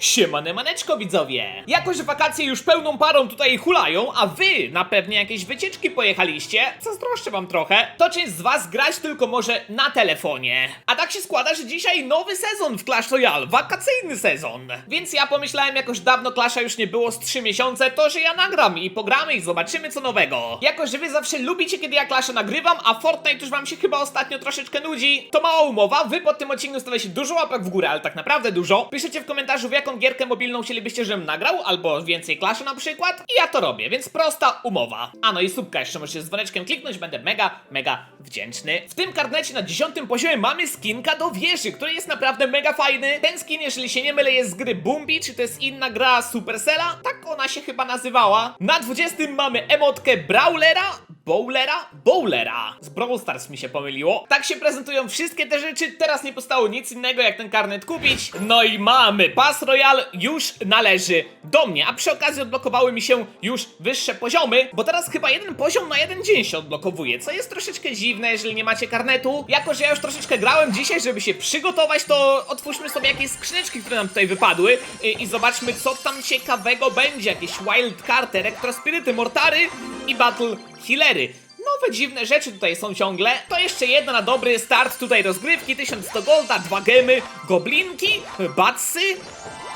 Siemane maneczko widzowie! Jako, że wakacje już pełną parą tutaj hulają, a wy na pewnie jakieś wycieczki pojechaliście, zazdroszczę wam trochę, to część z was grać tylko może na telefonie. A tak się składa, że dzisiaj nowy sezon w Clash Royale, wakacyjny sezon. Więc ja pomyślałem, jakoś dawno Clasha już nie było z 3 miesiące, to że ja nagram i pogramy i zobaczymy co nowego. Jako, że wy zawsze lubicie, kiedy ja Clasha nagrywam, a Fortnite już wam się chyba ostatnio troszeczkę nudzi, to mała umowa, wy pod tym odcinku stawiacie dużo łapek w górę, ale tak naprawdę dużo. Piszecie w komentarzu, w jaką gierkę mobilną chcielibyście, żebym nagrał, albo więcej Clasha na przykład, i ja to robię, więc prosta umowa. A no i subka jeszcze możecie z dzwoneczkiem kliknąć, będę mega, mega wdzięczny. W tym karnecie na 10 poziomie mamy skinka do wieży, który jest naprawdę mega fajny. Ten skin, jeżeli się nie mylę, jest z gry Bumbi, czy to jest inna gra Supercella? Tak ona się chyba nazywała. Na 20 mamy emotkę Brawlera, Bowlera? Bowlera! Z Brawl Stars mi się pomyliło. Tak się prezentują wszystkie te rzeczy, teraz nie postało nic innego jak ten karnet kupić. No i mamy, Pas Royal już należy do mnie, a przy okazji odblokowały mi się już wyższe poziomy, bo teraz chyba jeden poziom na jeden dzień się odblokowuje, co jest troszeczkę dziwne, jeżeli nie macie karnetu. Jako, że ja już troszeczkę grałem dzisiaj, żeby się przygotować, to otwórzmy sobie jakieś skrzyneczki, które nam tutaj wypadły i, i zobaczmy, co tam ciekawego będzie. Jakieś wild karty, elektrospiryty, mortary i battle healery. Nowe dziwne rzeczy tutaj są ciągle. To jeszcze jedno na dobry start tutaj rozgrywki. 1100 golda, dwa gemy, goblinki, batsy.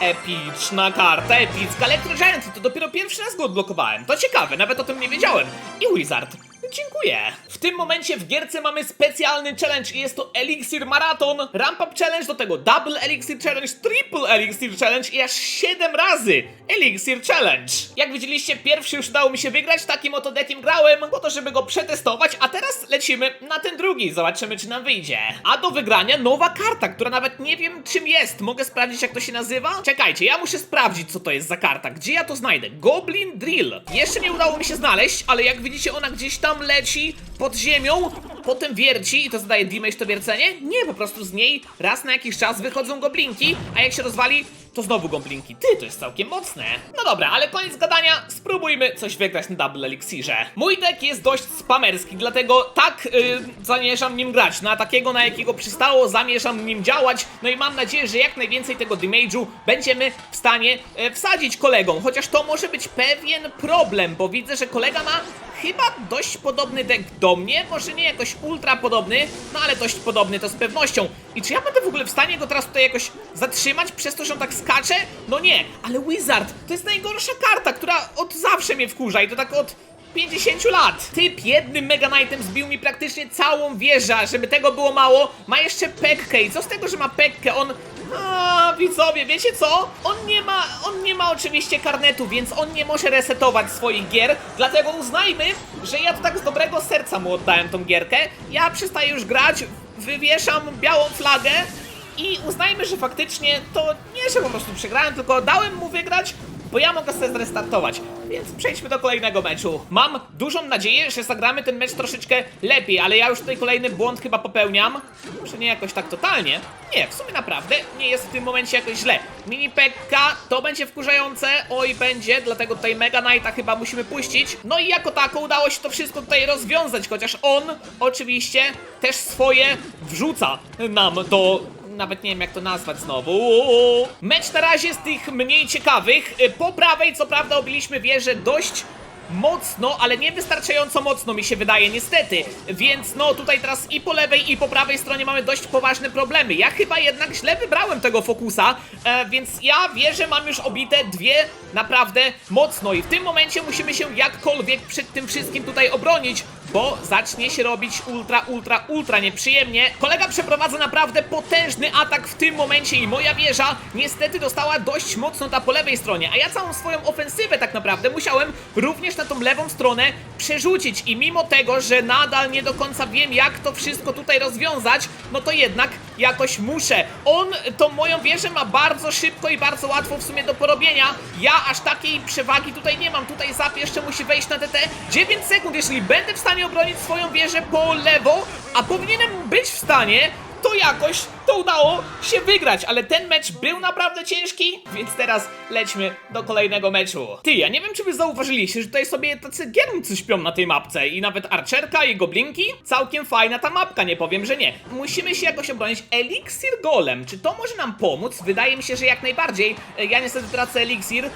Epicna karta, epicka Electro. To dopiero pierwszy raz go odblokowałem. To ciekawe, nawet o tym nie wiedziałem. I Wizard. Dziękuję. W tym momencie w gierce mamy specjalny challenge i jest to Elixir Marathon, Ramp Up Challenge, do tego Double Elixir Challenge, Triple Elixir Challenge i aż 7 razy Elixir Challenge. Jak widzieliście, pierwszy już udało mi się wygrać, takim oto deckiem grałem, po to, żeby go przetestować, a teraz lecimy na ten drugi, zobaczymy czy nam wyjdzie. A do wygrania nowa karta, która nawet nie wiem czym jest. Mogę sprawdzić jak to się nazywa? Czekajcie, ja muszę sprawdzić co to jest za karta, gdzie ja to znajdę? Goblin Drill. Jeszcze nie udało mi się znaleźć, ale jak widzicie ona gdzieś tam leci pod ziemią, potem wierci i to zadaje damage to wiercenie? Nie, po prostu z niej raz na jakiś czas wychodzą goblinki, a jak się rozwali, to znowu goblinki. Ty, to jest całkiem mocne. No dobra, ale koniec gadania, spróbujmy coś wygrać na Double Elixirze. Mój deck jest dość spamerski, dlatego tak yy, zamierzam nim grać. Na takiego, na jakiego przystało, zamierzam nim działać. No i mam nadzieję, że jak najwięcej tego damage'u będziemy w stanie e, wsadzić kolegom. Chociaż to może być pewien problem, bo widzę, że kolega ma chyba dość podobny deck do mnie, może nie jakoś ultra podobny, no ale dość podobny to z pewnością. I czy ja będę w ogóle w stanie go teraz tutaj jakoś zatrzymać przez to, że on tak skacze? No nie, ale Wizard to jest najgorsza karta, która od zawsze mnie wkurza i to tak od 50 lat. Typ jednym Mega Knightem zbił mi praktycznie całą wieżę, żeby tego było mało, ma jeszcze Pekkę i co z tego, że ma Pekkę, on... Widzowie, wiecie co? On nie ma, on nie ma oczywiście karnetu, więc on nie może resetować swoich gier, dlatego uznajmy, że ja to tak z dobrego serca mu oddałem tą gierkę. Ja przestaję już grać, wywieszam białą flagę i uznajmy, że faktycznie to nie, że po prostu przegrałem, tylko dałem mu wygrać, bo ja mogę sobie zrestartować. Więc przejdźmy do kolejnego meczu. Mam dużą nadzieję, że zagramy ten mecz troszeczkę lepiej, ale ja już tutaj kolejny błąd chyba popełniam. Może nie jakoś tak totalnie. Nie, w sumie naprawdę nie jest w tym momencie jakoś źle. Mini Pekka, to będzie wkurzające. Oj, będzie, dlatego tutaj Mega Knighta chyba musimy puścić. No i jako tako udało się to wszystko tutaj rozwiązać, chociaż on oczywiście też swoje wrzuca nam do nawet nie wiem jak to nazwać znowu. Mecz na razie z tych mniej ciekawych. Y, Po prawej co prawda obiliśmy wieżę dość mocno, ale nie wystarczająco mocno mi się wydaje niestety. Więc no tutaj teraz i po lewej i po prawej stronie mamy dość poważne problemy. Ja chyba jednak źle wybrałem tego fokusa, e, więc ja wierzę mam już obite dwie naprawdę mocno i w tym momencie musimy się jakkolwiek przed tym wszystkim tutaj obronić, bo zacznie się robić ultra, ultra, ultra nieprzyjemnie. Kolega przeprowadza naprawdę potężny atak w tym momencie i moja wieża niestety dostała dość mocno ta po lewej stronie, a ja całą swoją ofensywę tak naprawdę musiałem również na tą lewą stronę przerzucić i mimo tego, że nadal nie do końca wiem jak to wszystko tutaj rozwiązać, no to jednak jakoś muszę. On tą moją wieżę ma bardzo szybko i bardzo łatwo w sumie do porobienia. Ja aż takiej przewagi tutaj nie mam. Tutaj Zap jeszcze musi wejść na TT. 9 sekund, jeżeli będę w stanie obronić swoją wieżę po lewo, a powinienem być w stanie, to jakoś to udało się wygrać, ale ten mecz był naprawdę ciężki, więc teraz lećmy do kolejnego meczu. Ty, ja nie wiem, czy wy zauważyliście, że tutaj sobie tacy giermcy śpią na tej mapce i nawet Archerka i Goblinki. Całkiem fajna ta mapka, nie powiem, że nie. Musimy się jakoś obronić. Elixir Golem, czy to może nam pomóc? Wydaje mi się, że jak najbardziej. E, Ja niestety tracę Elixir, e,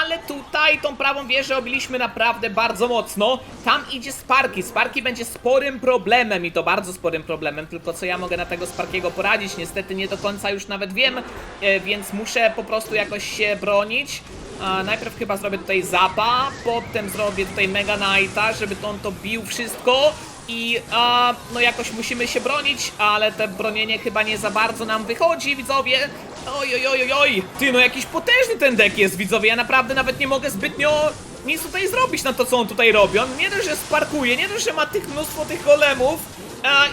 ale tutaj tą prawą wieżę obiliśmy naprawdę bardzo mocno. Tam idzie Sparky. Sparky będzie sporym problemem i to bardzo sporym problemem, tylko co ja mogę na tego Sparkiego poradzić? Niestety nie do końca już nawet wiem, e, więc muszę po prostu jakoś się bronić. Najpierw chyba zrobię tutaj Zapa, potem zrobię tutaj Mega Knighta, żeby to on to bił wszystko. I a, no jakoś musimy się bronić, ale te bronienie chyba nie za bardzo nam wychodzi, widzowie. Oj, oj, oj, oj. Ty, no jakiś potężny ten deck jest, widzowie. Ja naprawdę nawet nie mogę zbytnio nic tutaj zrobić na to, co on tutaj robi. On nie dość, że sparkuje, nie dość, że ma tych mnóstwo tych golemów,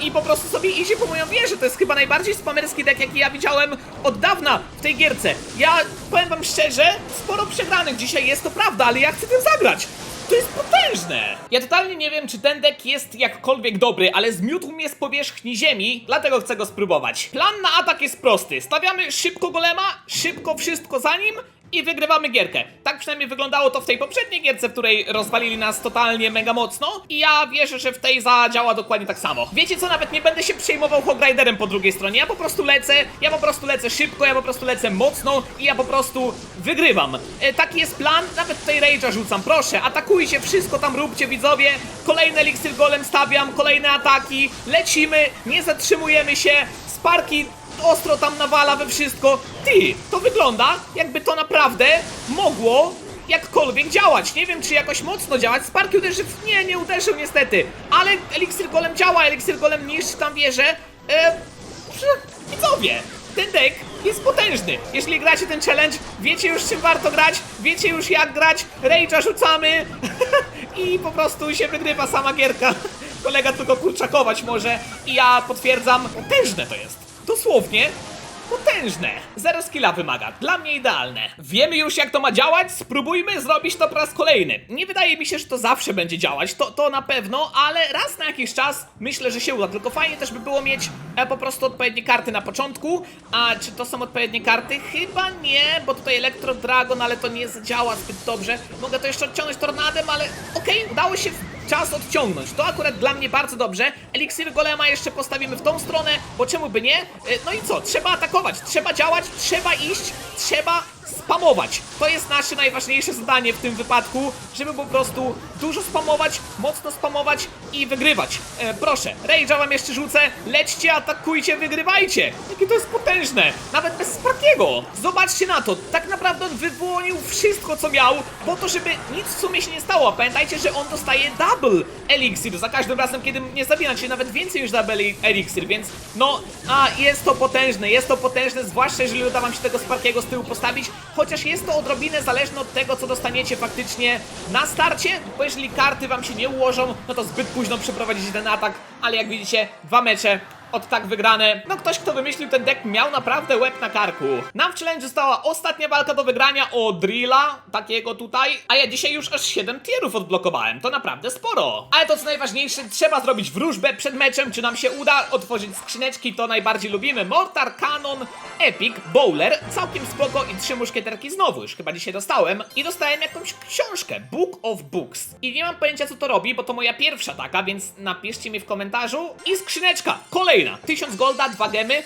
i po prostu sobie idzie po moją wieżę. To jest chyba najbardziej spamerski deck, jaki ja widziałem od dawna w tej gierce. Ja powiem wam szczerze, sporo przegranych dzisiaj jest, to prawda, ale ja chcę tym zagrać. To jest potężne! Ja totalnie nie wiem, czy ten deck jest jakkolwiek dobry, ale zmiótł mnie z powierzchni ziemi, dlatego chcę go spróbować. Plan na atak jest prosty. Stawiamy szybko golema, szybko wszystko za nim i wygrywamy gierkę. Tak przynajmniej wyglądało to w tej poprzedniej gierce, w której rozwalili nas totalnie mega mocno. I ja wierzę, że w tej zadziała dokładnie tak samo. Wiecie co, nawet nie będę się przejmował Hog Riderem po drugiej stronie, ja po prostu lecę, ja po prostu lecę szybko, ja po prostu lecę mocno i ja po prostu wygrywam. E, taki jest plan, nawet tutaj Rage'a rzucam, proszę, atakujcie, wszystko tam róbcie widzowie, kolejny Elixir Golem stawiam, kolejne ataki, lecimy, nie zatrzymujemy się, Sparki ostro tam nawala we wszystko. Ty, to wygląda jakby to naprawdę mogło jakkolwiek działać. Nie wiem, czy jakoś mocno działać. Sparki uderzy... w- Nie, nie uderzył niestety. Ale Elixir Golem działa, Elixir Golem niszczy tam wieżę. E, przy- widzowie, ten deck jest potężny. Jeśli gracie ten challenge, wiecie już czym warto grać, wiecie już jak grać, rage'a rzucamy i po prostu się wygrywa sama gierka. Kolega tylko kurczakować może i ja potwierdzam, potężne to jest. Dosłownie potężne. Zero skilla wymaga. Dla mnie idealne. Wiemy już jak to ma działać, spróbujmy zrobić to po raz kolejny. Nie wydaje mi się, że to zawsze będzie działać, to, to na pewno, ale raz na jakiś czas myślę, że się uda. Tylko fajnie też by było mieć e, po prostu odpowiednie karty na początku. A czy to są odpowiednie karty? Chyba nie, bo tutaj Elektro Dragon, ale to nie zadziała zbyt dobrze. Mogę to jeszcze odciągnąć tornadem, ale okej, udało się w czas odciągnąć. To akurat dla mnie bardzo dobrze. Eliksir Golema jeszcze postawimy w tą stronę, bo czemu by nie? E, No i co? Trzeba atakować, trzeba działać, trzeba iść, trzeba spamować. To jest nasze najważniejsze zadanie w tym wypadku, żeby po prostu dużo spamować, mocno spamować i wygrywać. E, proszę, Rage'a wam jeszcze rzucę. Lećcie, atakujcie, wygrywajcie. Jakie to jest potężne. Nawet bez Sparkiego. Zobaczcie na to. Tak naprawdę on wyłonił wszystko, co miał, po to, żeby nic w sumie się nie stało. Pamiętajcie, że on dostaje double elixir za każdym razem, kiedy mnie zabina, nawet więcej niż double elixir, więc no, a jest to potężne, jest to potężne, zwłaszcza jeżeli uda wam się tego Sparkiego z tyłu postawić, chociaż jest to odrobinę zależne od tego, co dostaniecie faktycznie na starcie, bo jeżeli karty wam się nie ułożą, no to zbyt późno przeprowadzicie ten atak, ale jak widzicie, dwa mecze od tak wygrane. No ktoś, kto wymyślił ten deck, miał naprawdę łeb na karku. Nam w challenge została ostatnia walka do wygrania o Drilla, takiego tutaj, a ja dzisiaj już aż 7 tierów odblokowałem, to naprawdę sporo. Ale to co najważniejsze, trzeba zrobić wróżbę przed meczem, czy nam się uda otworzyć skrzyneczki, to najbardziej lubimy. Mortar, Canon, Epic, Bowler, całkiem spoko i trzy muszkieterki znowu, już chyba dzisiaj dostałem. I dostałem jakąś książkę, Book of Books. I nie mam pojęcia co to robi, bo to moja pierwsza taka, więc napiszcie mi w komentarzu. I skrzyneczka, kolejna, 1000 golda, dwa gemy,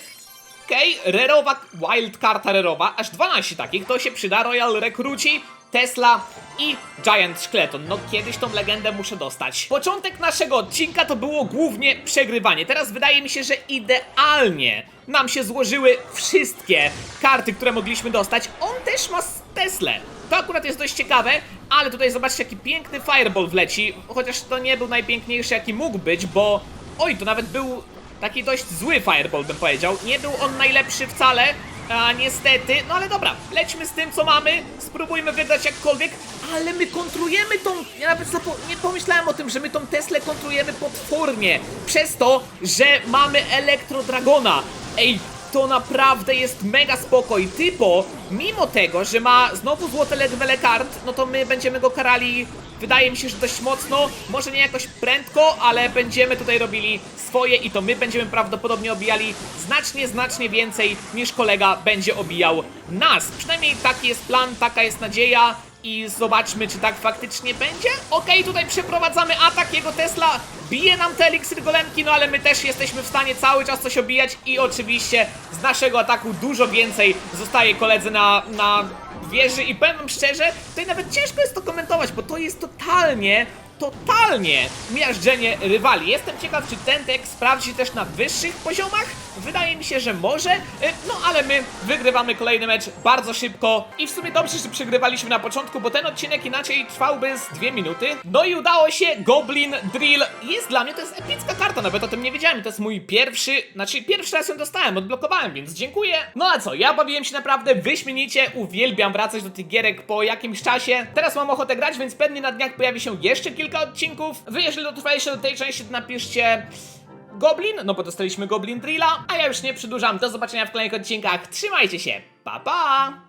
Okej, rerowa, wild karta rerowa, aż 12 takich, to się przyda, Royal Recruci, Tesla i Giant Skeleton. No kiedyś tą legendę muszę dostać. Początek naszego odcinka to było głównie przegrywanie. Teraz wydaje mi się, że idealnie nam się złożyły wszystkie karty, które mogliśmy dostać. On też ma Teslę. To akurat jest dość ciekawe, ale tutaj zobaczcie jaki piękny Fireball wleci, chociaż to nie był najpiękniejszy jaki mógł być, bo... Oj, to nawet był Taki dość zły fireball bym powiedział. Nie był on najlepszy wcale, a niestety. No ale dobra, lećmy z tym co mamy. Spróbujmy wygrać jakkolwiek, ale my kontrujemy tą. Ja nawet nie pomyślałem o tym, że my tą Teslę kontrujemy potwornie. Przez to, że mamy Elektro Dragona. Ej, to naprawdę jest mega spoko i typo mimo tego, że ma znowu złote level kart, no to my będziemy go karali, wydaje mi się, że dość mocno, może nie jakoś prędko, ale będziemy tutaj robili swoje i to my będziemy prawdopodobnie obijali znacznie, znacznie więcej niż kolega będzie obijał nas. Przynajmniej taki jest plan, taka jest nadzieja. I zobaczmy, czy tak faktycznie będzie. Okej, tutaj przeprowadzamy atak, jego Tesla bije nam te eliksiry golemki, no ale my też jesteśmy w stanie cały czas coś obijać. I oczywiście z naszego ataku dużo więcej zostaje koledzy na, na wieży. I powiem wam szczerze, tutaj nawet ciężko jest to komentować, bo to jest totalnie totalnie miażdżenie rywali. Jestem ciekaw, czy ten tekst sprawdzi się też na wyższych poziomach. Wydaje mi się, że może. E, No ale my wygrywamy kolejny mecz bardzo szybko. I w sumie dobrze, że przegrywaliśmy na początku, bo ten odcinek inaczej trwałby z dwie minuty. No i udało się. Goblin Drill jest dla mnie, to jest epicka karta, nawet o tym nie wiedziałem. To jest mój pierwszy, znaczy pierwszy raz ją dostałem, odblokowałem, więc dziękuję. No a co, ja bawiłem się naprawdę wyśmienicie. Uwielbiam wracać do tych gierek po jakimś czasie. Teraz mam ochotę grać, więc pewnie na dniach pojawi się jeszcze kilka odcinków. Wy, jeżeli dotrwaliście do tej części, to napiszcie Goblin, no bo dostaliśmy Goblin Drilla, a ja już nie przedłużam. Do zobaczenia w kolejnych odcinkach. Trzymajcie się. Pa pa!